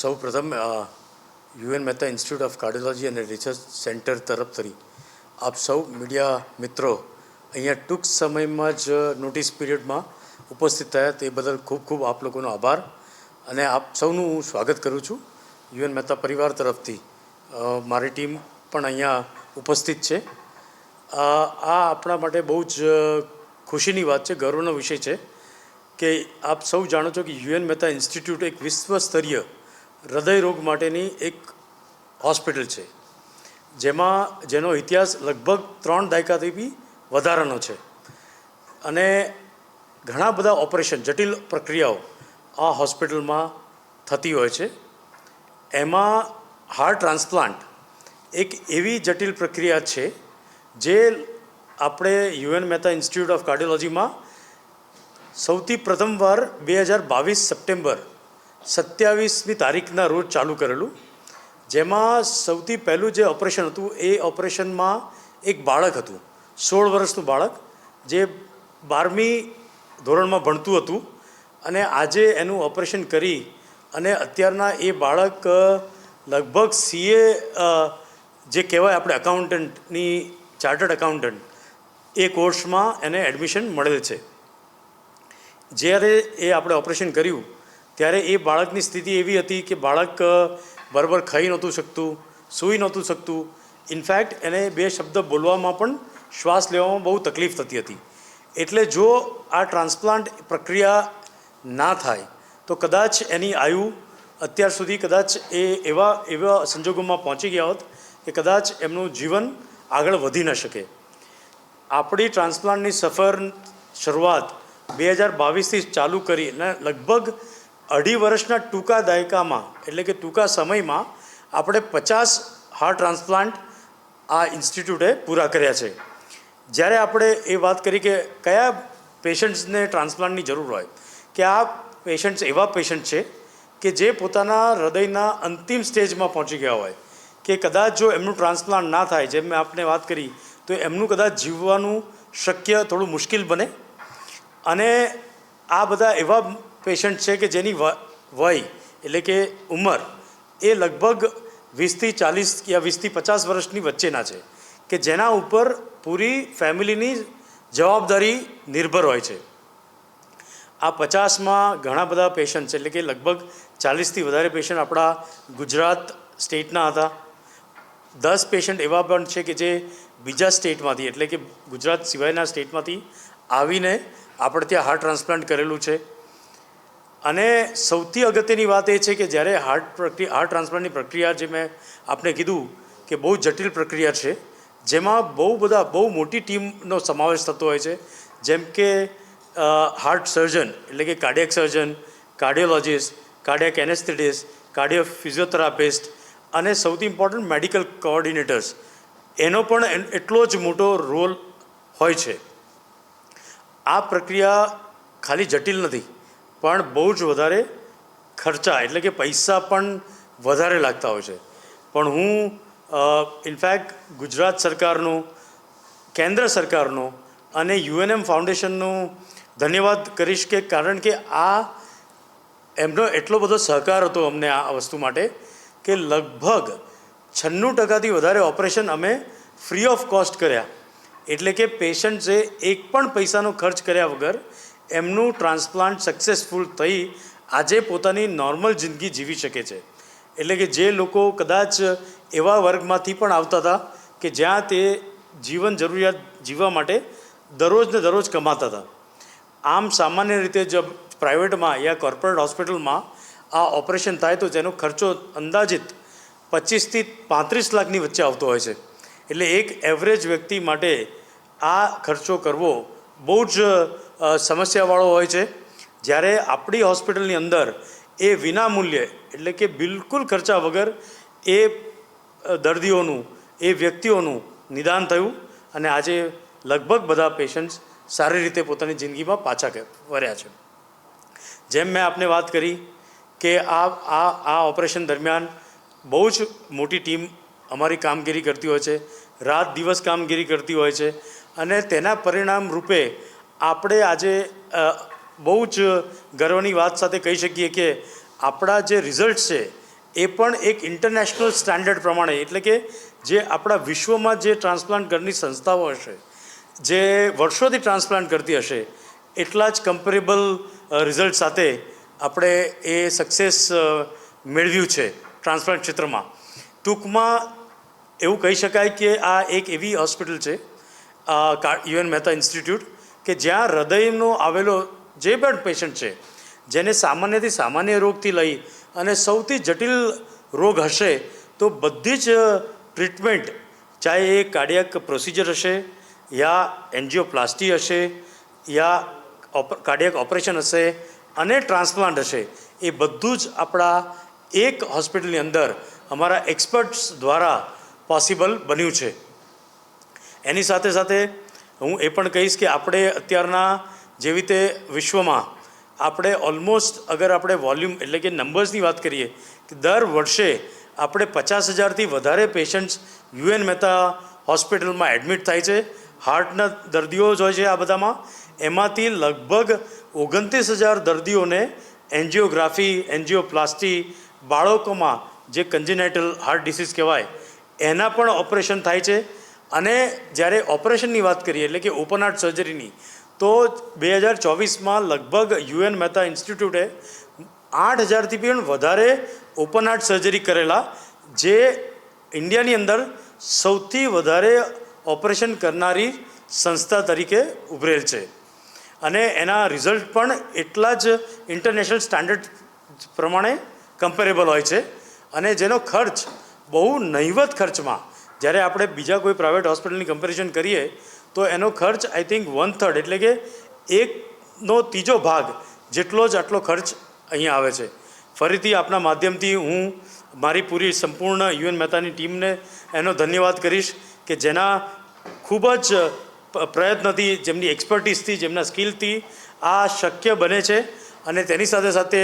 સૌપ્રથમ U N Mehta institute of cardiology અને research centre તરફથી આપ સૌ મીડિયા મિત્રો અહીંયા ટૂંક સમયમાં જ નોટિસ પીરિયડમાં ઉપસ્થિત થયા તે બદલ ખૂબ ખૂબ આપ લોકોનો આભાર અને આપ સૌનું હું સ્વાગત કરું છું યુએન મહેતા પરિવાર તરફથી. મારી ટીમ પણ અહીંયા ઉપસ્થિત છે. આ આપણા માટે બહુ જ ખુશીની વાત છે, ગૌરવનો વિષય છે કે આપ સૌ જાણો છો કે યુએન મહેતા ઇન્સ્ટિટ્યૂટ એક વિશ્વ સ્તરીય હૃદય રોગ માટેની એક હોસ્પિટલ છે, જેમાં જેનો ઇતિહાસ લગભગ ત્રણ દાયકાથી બી વધારાનો છે. અને ઘણા બધા ઓપરેશન, જટિલ પ્રક્રિયાઓ આ હોસ્પિટલમાં થતી હોય છે. એમાં હાર્ટ ટ્રાન્સપ્લાન્ટ એક એવી જટિલ પ્રક્રિયા છે, જે આપણે યુએન મહેતા ઇન્સ્ટિટ્યૂટ ઓફ કાર્ડિયોલોજીમાં સૌથી પ્રથમવાર બે હજાર બાવીસ સપ્ટેમ્બર સત્યાવીસમી તારીખના રોજ ચાલુ કરેલું. જેમાં સૌથી પહેલું જે ઓપરેશન હતું, એ ઓપરેશનમાં એક બાળક હતું, સોળ વર્ષનું બાળક, જે બારમી ધોરણમાં ભણતું હતું અને આજે એનું ઓપરેશન કરી અને અત્યારના એ બાળક લગભગ સીએ જે કહેવાય આપણે અકાઉન્ટન્ટની ચાર્ટર્ડ અકાઉન્ટન્ટ એ કોર્સમાં એને એડમિશન મળેલ છે. જ્યારે એ આપણે ઓપરેશન કર્યું ત્યારે એ બાળકની સ્થિતિ એવી હતી કે બાળક બરાબર ખાઈ નહોતું શકતું, સૂઈ નહોતું શકતું. ઇનફેક્ટ એને બે શબ્દ બોલવામાં પણ શ્વાસ લેવામાં બહુ તકલીફ થતી હતી. એટલે જો આ ટ્રાન્સપ્લાન્ટ પ્રક્રિયા ના થાય, તો કદાચ એની આયુ અત્યાર સુધી કદાચ એ એવા એવા સંજોગોમાં પહોંચી ગયા હોત કે કદાચ એમનું જીવન આગળ વધી ન શકે. આપણી ટ્રાન્સપ્લાન્ટની સફર શરૂઆત બે હજાર બાવીસથી ચાલુ કરીને લગભગ અઢી વર્ષના ટૂંકા દાયકામાં, એટલે કે ટૂંકા સમયમાં, આપણે પચાસ હાર્ટ ટ્રાન્સપ્લાન્ટ આ ઇન્સ્ટિટ્યૂટે પૂરા કર્યા છે. જ્યારે આપણે એ વાત કરી કે કયા પેશન્ટ્સને ટ્રાન્સપ્લાન્ટની જરૂર હોય, કે આ પેશન્ટ્સ એવા પેશન્ટ છે કે જે પોતાના હૃદયના અંતિમ સ્ટેજમાં પહોંચી ગયા હોય, કે કદાચ જો એમનું ટ્રાન્સપ્લાન્ટ ના થાય, જેમ મેં આપને વાત કરી, તો એમનું કદાચ જીવવાનું શક્ય થોડું મુશ્કેલ બને. અને આ બધા એવા પેશન્ટ છે કે જેની વય એટલે કે ઉંમર એ લગભગ વીસથી ચાલીસ યા વીસથી પચાસ વર્ષની વચ્ચેના છે કે જેના ઉપર પૂરી ફેમિલીની જવાબદારી નિર્ભર હોય છે. આ પચાસમાં ઘણા બધા પેશન્ટ છે એટલે કે લગભગ ચાલીસથી વધારે પેશન્ટ આપણા ગુજરાત સ્ટેટના હતા. દસ પેશન્ટ એવા પણ છે કે જે બીજા સ્ટેટમાંથી એટલે કે ગુજરાત સિવાયના સ્ટેટમાંથી આવીને આપણે ત્યાં હાર્ટ ટ્રાન્સપ્લાન્ટ કરેલું છે. અને સૌથી અગત્યની વાત એ છે કે જ્યારે હાર્ટ પ્રક્રિયા હાર્ટ ટ્રાન્સપ્લાન્ટની પ્રક્રિયા જે મેં આપને કીધું કે બહુ જટિલ પ્રક્રિયા છે, જેમાં બહુ બધા, બહુ મોટી ટીમનો સમાવેશ થતો હોય છે. જેમ કે હાર્ટ સર્જન એટલે કે cardiac surgeon cardiologist cardiac anaesthetist cardio physiotherapist અને સૌથી ઇમ્પોર્ટન્ટ મેડિકલ કોઓર્ડિનેટર્સ એનો પણ એટલો જ મોટો રોલ હોય છે. આ પ્રક્રિયા ખાલી જટિલ નથી, પણ બહુ જ વધારે ખર્ચા, એટલે કે પૈસા પણ વધારે લાગતા હોય છે. પણ હું ઇનફેક્ટ ગુજરાત સરકારનો, કેન્દ્ર સરકારનો અને યુએનએમ ફાઉન્ડેશનનું ધન્યવાદ કરીશ કે, કારણ કે આ, એમનો એટલો બધો સહકાર હતો અમને આ વસ્તુ માટે કે લગભગ છન્નું ટકાથી વધારે ઓપરેશન અમે ફ્રી ઓફ કોસ્ટ કર્યા. એટલે કે પેશન્ટ્સે એક પણ પૈસાનો ખર્ચ કર્યા વગર એમનું ટ્રાન્સપ્લાન્ટ સક્સેસફુલ થઈ આજે પોતાની નોર્મલ જિંદગી જીવી શકે છે. એટલે કે જે લોકો કદાચ એવા વર્ગમાંથી પણ આવતા હતા કે જ્યાં તે જીવન જરૂરિયાત જીવવા માટે દરરોજ ને દરરોજ કમાતા હતા. આમ સામાન્ય રીતે જ પ્રાઇવેટમાં યા કોર્પોરેટ હોસ્પિટલમાં આ ઓપરેશન થાય તો તેનો ખર્ચો અંદાજિત પચીસથી પાંત્રીસ લાખની વચ્ચે આવતો હોય છે. એટલે એક એવરેજ વ્યક્તિ માટે આ ખર્ચો કરવો બહુ જ સમસ્યાવાળો હોય છે. જ્યારે આપણી હોસ્પિટલની અંદર એ વિના મૂલ્યે એટલે કે બિલકુલ ખર્ચા વગર એ દર્દીઓનું, એ વ્યક્તિઓનું નિદાન થયું અને આજે લગભગ બધા પેશન્ટ્સ સારી રીતે પોતાની જિંદગીમાં પાછા વર્યા છે. જેમ મેં આપને વાત કરી કે આ આ આ ઓપરેશન દરમિયાન બહુ જ મોટી ટીમ અમારી કામગીરી કરતી હોય છે, રાત દિવસ કામગીરી કરતી હોય છે અને તેના પરિણામ રૂપે આપણે આજે બહુ જ ગર્વની વાત સાથે કહી શકીએ કે આપણા જે રિઝલ્ટ છે, એ પણ એક ઇન્ટરનેશનલ સ્ટાન્ડર્ડ પ્રમાણે, એટલે કે જે આપણા વિશ્વમાં જે ટ્રાન્સપ્લાન્ટ ઘરની સંસ્થાઓ હશે, જે વર્ષોથી ટ્રાન્સપ્લાન્ટ કરતી હશે, એટલા જ કમ્પેરેબલ રિઝલ્ટ સાથે આપણે એ સક્સેસ મેળવ્યું છે ટ્રાન્સપ્લાન્ટ ક્ષેત્રમાં. ટૂંકમાં એવું કહી શકાય કે આ એક એવી હોસ્પિટલ છે યુએન મહેતા ઇન્સ્ટિટ્યૂટ, કે જ્યાં હૃદયનો આવેલો જે પણ પેશન્ટ છે, જેને સામાન્યથી સામાન્ય રોગથી લઈ અને સૌથી જટિલ રોગ હશે, તો બધી જ ટ્રીટમેન્ટ, ચાહે એ કાર્ડિયક પ્રોસિજર હશે, યા એન્જિયોપ્લાસ્ટી હશે, યા કાર્ડિયક ઓપરેશન હશે અને ટ્રાન્સપ્લાન્ટ હશે, એ બધું જ આપણા એક હોસ્પિટલની અંદર અમારા એક્સપર્ટ્સ દ્વારા પોસિબલ બન્યું છે. એની સાથે સાથે હું એ પણ કહીશ કે આપણે અત્યારના જેવી રીતે વિશ્વમાં આપણે ઓલમોસ્ટ અગર આપણે વોલ્યુમ એટલે કે નંબર્સની વાત કરીએ, કે દર વર્ષે આપણે પચાસ હજારથી વધારે પેશન્ટ્સ યુએન મહેતા હોસ્પિટલમાં એડમિટ થાય છે. હાર્ટના દર્દીઓ જ હોય છે આ બધામાં. એમાંથી લગભગ ઓગણત્રીસ હજાર દર્દીઓને એન્જિયોગ્રાફી, એન્જિયોપ્લાસ્ટી બાળકોમાં જે કન્જિનાઇટલ હાર્ટ ડિસીઝ કહેવાય, એના પણ ઓપરેશન થાય છે. અને જ્યારે ઓપરેશનની વાત કરીએ, એટલે કે ઓપન હાર્ટ સર્જરીની તો બે હજાર ચોવીસમાં લગભગ યુએન મહેતા ઇન્સ્ટિટ્યૂટે આઠ હજારથી પણ વધારે ઓપન હાર્ટ સર્જરી કરેલા, જે ઇન્ડિયાની અંદર સૌથી વધારે ઓપરેશન કરનારી સંસ્થા તરીકે ઉભરેલ છે. અને એના રિઝલ્ટ પણ એટલા જ ઇન્ટરનેશનલ સ્ટાન્ડર્ડ પ્રમાણે કમ્પેરેબલ હોય છે. અને જેનો ખર્ચ બહુ નહિવત ખર્ચમાં, જ્યારે આપણે બીજા કોઈ પ્રાઇવેટ હોસ્પિટલની કમ્પેરિઝન કરીએ, તો એનો ખર્ચ આઈ થિંક વન થર્ડ એટલે કે એકનો ત્રીજો ભાગ જેટલો જ આટલો ખર્ચ અહીંયા આવે છે. ફરીથી આપના માધ્યમથી હું મારી પૂરી સંપૂર્ણ યુએન મહેતાની ટીમને એનો ધન્યવાદ કરીશ કે જેના ખૂબ જ પ્રયત્નથી, જેમની એક્સપર્ટીસથી જેમના સ્કિલથી આ શક્ય બને છે. અને તેની સાથે સાથે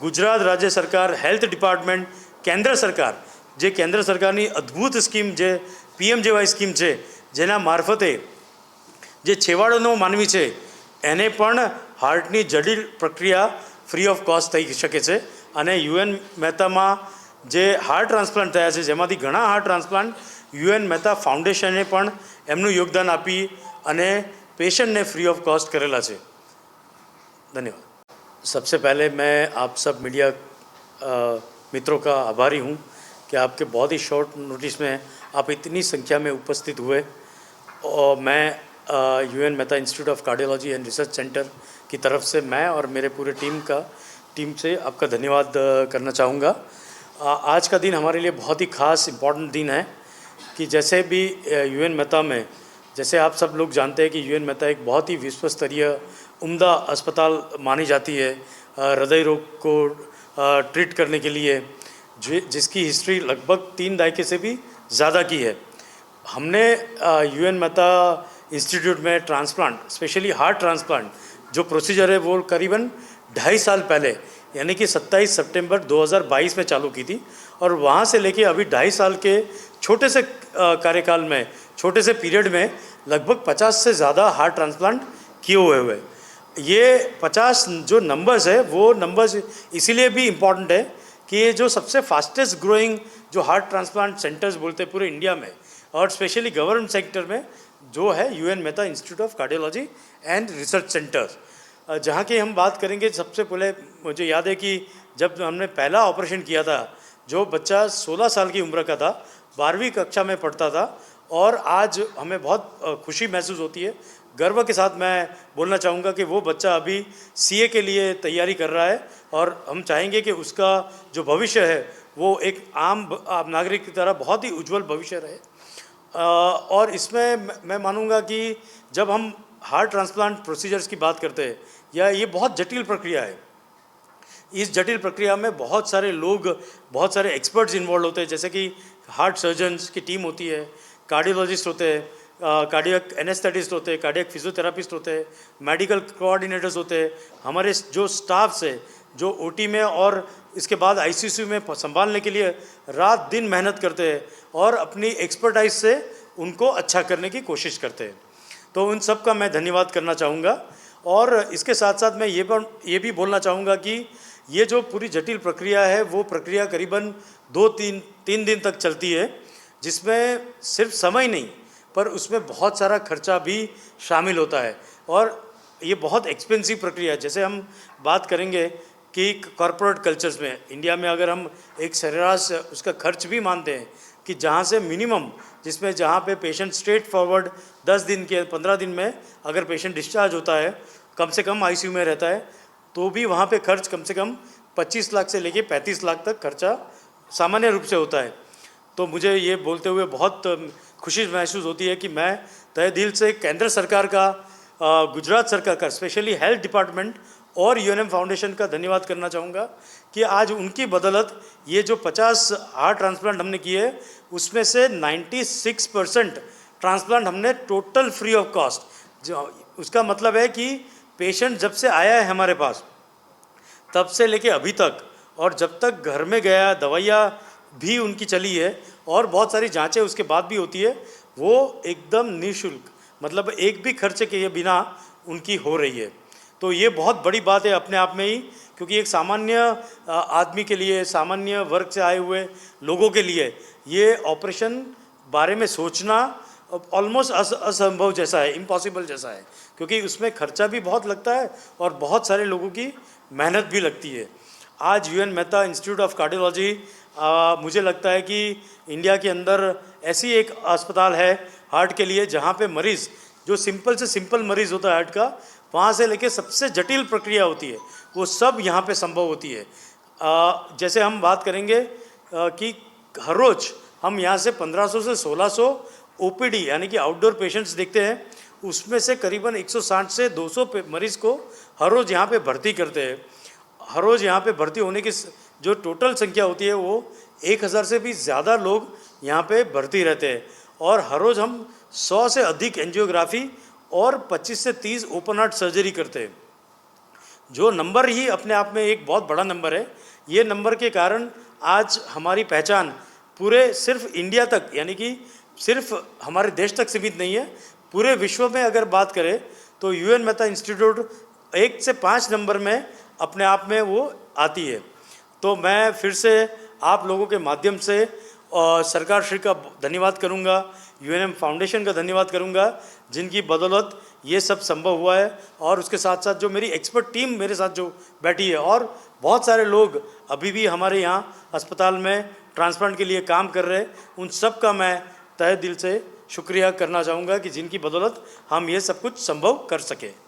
ગુજરાત રાજ્ય સરકાર હેલ્થ ડિપાર્ટમેન્ટ કેન્દ્ર સરકાર જે કેન્દ્ર સરકારની અદ્ભુત સ્કીમ જે પીએમજેવાય સ્કીમ છે જેના મારફતે જે છેવાડાનો માનવી છે એને પણ હાર્ટની જટિલ પ્રક્રિયા ફ્રી ઓફ કોસ્ટ થઈ શકે છે અને યુએન મહેતામાં જે હાર્ટ ટ્રાન્સપ્લાન્ટ થયા છે જેમાંથી ઘણા heart transplant U N Mehta ફાઉન્ડેશને પણ એમનું યોગદાન આપી અને पेशेंट ने फ्री ऑफ कॉस्ट करेला છે धन्यवाद सबसे पहले मैं आप सब मीडिया अ, मित्रों का आभारी हूँ कि आपके बहुत ही शॉर्ट नोटिस में आप इतनी संख्या में उपस्थित हुए। और मैं UN Mehta institute of cardiology and research centre की तरफ़ से मैं और मेरे पूरे टीम का टीम से आपका धन्यवाद करना चाहूँगा। आज का दिन हमारे लिए बहुत ही खास इंपॉर्टेंट दिन है कि जैसे भी यूएन मेहता में, जैसे आप सब लोग जानते हैं कि यूएन मेहता एक बहुत ही विश्व स्तरीय उम्दा अस्पताल मानी जाती है। हृदय रोग को ट्रीट करने के लिए जिसकी हिस्ट्री लगभग तीन दायके से भी ज़्यादा की है। हमने यू एन मेहता इंस्टीट्यूट में ट्रांसप्लांट स्पेशली हार्ट ट्रांसप्लांट जो प्रोसीजर है वो करीबन ढाई साल पहले, यानी कि 27 सितंबर 2022 में चालू की थी। और वहाँ से लेके अभी ढाई साल के छोटे से कार्यकाल में, छोटे से पीरियड में लगभग 50 से ज़्यादा हार्ट ट्रांसप्लांट किए हुए हुए। ये 50 जो नंबर्स है, वो नंबर्स इसीलिए भी इंपॉर्टेंट है कि ये जो सबसे फास्टेस्ट ग्रोइंग जो हार्ट ट्रांसप्लांट सेंटर्स बोलते हैं पूरे इंडिया में और स्पेशली गवर्नमेंट सेक्टर में जो है UN Mehta institute of cardiology and research centre जहाँ की हम बात करेंगे, सबसे पहले मुझे याद है कि जब हमने पहला ऑपरेशन किया था, जो बच्चा 16 साल की उम्र का था, बारहवीं कक्षा में पढ़ता था और आज हमें बहुत खुशी महसूस होती है। गर्व के साथ मैं बोलना चाहूँगा कि वो बच्चा अभी सीए के लिए तैयारी कर रहा है और हम चाहेंगे कि उसका जो भविष्य है, वो एक आम नागरिक की तरह बहुत ही उज्जवल भविष्य रहे। और इसमें मैं मानूँगा कि जब हम हार्ट ट्रांसप्लांट प्रोसीजर्स की बात करते हैं, या ये बहुत जटिल प्रक्रिया है। इस जटिल प्रक्रिया में बहुत सारे लोग, बहुत सारे एक्सपर्ट्स इन्वॉल्व होते हैं, जैसे कि हार्ट सर्जन्स की टीम होती है कार्डियोलॉजिस्ट होते हैं कार्डियक एनेस्थेटिस्ट होते हैं कार्डियक फिजियोथेरापिस्ट होते हैं मेडिकल कोऑर्डिनेटर्स होते हैं हमारे जो स्टाफ्स है, जो ओटी में और इसके बाद आईसीयू में संभालने के लिए रात दिन मेहनत करते हैं और अपनी एक्सपर्टाइज से उनको अच्छा करने की कोशिश करते हैं। तो उन सब का मैं धन्यवाद करना चाहूँगा और इसके साथ साथ मैं ये पण ये भी बोलना चाहूँगा कि ये जो पूरी जटिल प्रक्रिया है, वो प्रक्रिया करीबन दो तीन तीन दिन तक चलती है, जिसमें सिर्फ़ समय नहीं पर उसमें बहुत सारा खर्चा भी शामिल होता है। और ये बहुत एक्सपेंसिव प्रक्रिया है। जैसे हम बात करेंगे कि कॉरपोरेट कल्चर्स में इंडिया में अगर हम एक सरेराश उसका खर्च भी मानते हैं कि जहाँ से मिनिमम जिसमें जहाँ पे पेशेंट स्ट्रेट फॉरवर्ड दस दिन के, पंद्रह दिन में अगर पेशेंट डिस्चार्ज होता है, कम से कम आईसीयू में रहता है तो भी वहाँ पे खर्च कम से कम 25 लाख से लेके 35 लाख तक खर्चा सामान्य रूप से होता है। तो मुझे ये बोलते हुए बहुत खुशी महसूस होती है कि मैं तय दिल से केंद्र सरकार का गुजरात सरकार का स्पेशली हेल्थ डिपार्टमेंट और यूएनएम फाउंडेशन का धन्यवाद करना चाहूँगा कि आज उनकी बदौलत ये जो 50 हार्ट ट्रांसप्लांट हमने किए, उसमें से 96 परसेंट ट्रांसप्लांट हमने टोटल फ्री ऑफ़ कॉस्ट जो, उसका मतलब है कि पेशेंट जब से आया है हमारे पास, तब से लेके अभी तक और जब तक घर में गया, दवाइयाँ भी उनकी चली है और बहुत सारी जांचें उसके बाद भी होती है वो एकदम निःशुल्क मतलब एक भी खर्चे के बिना उनकी हो रही है। तो ये बहुत बड़ी बात है अपने आप में ही क्योंकि एक सामान्य आदमी के लिए सामान्य वर्ग से आए हुए लोगों के लिए ये ऑपरेशन बारे में सोचना ऑलमोस्ट अस, असंभव जैसा है इम्पॉसिबल जैसा है क्योंकि उसमें खर्चा भी बहुत लगता है और बहुत सारे लोगों की मेहनत भी लगती है। आज UN Mehta institute of cardiology मुझे लगता है कि इंडिया के अंदर ऐसी एक अस्पताल है हार्ट के लिए जहाँ पे मरीज़ जो सिंपल से सिंपल मरीज़ होता है हार्ट का वहाँ से लेके सबसे जटिल प्रक्रिया होती है वो सब यहाँ पे संभव होती है। अ, जैसे हम बात करेंगे अ, कि हर रोज़ हम यहाँ से 1500 से 1600 ओपीडी यानी कि आउटडोर पेशेंट्स देखते हैं उसमें से करीबन 160 से 200 पे- मरीज़ को हर रोज़ यहाँ पे भर्ती करते हैं। हर रोज़ यहाँ पे भर्ती होने की जो टोटल संख्या होती है वो एक हज़ार से भी ज़्यादा लोग यहाँ पे भर्ती रहते हैं। और हर रोज़ हम सौ से अधिक एंजियोग्राफी और 25 से 30 ओपन हार्ट सर्जरी करते हैं। जो नंबर ही अपने आप में एक बहुत बड़ा नंबर है, ये नंबर के कारण आज हमारी पहचान पूरे सिर्फ़ इंडिया तक, यानी कि सिर्फ़ हमारे देश तक सीमित नहीं है, पूरे विश्व में अगर बात करें तो यूएन मेहता इंस्टीट्यूट एक से पाँच नंबर में अपने आप में वो आती है। तो मैं फिर से आप लोगों के माध्यम से अ, सरकार श्री का धन्यवाद करूँगा यूएनएम फाउंडेशन का धन्यवाद करूँगा जिनकी बदौलत ये सब संभव हुआ है और उसके साथ साथ जो मेरी एक्सपर्ट टीम मेरे साथ जो बैठी है और बहुत सारे लोग अभी भी हमारे यहाँ अस्पताल में ट्रांसप्लांट के लिए काम कर रहे हैं उन सब का मैं तहे दिल से शुक्रिया करना चाहूँगा कि जिनकी बदौलत हम ये सब कुछ संभव कर सके।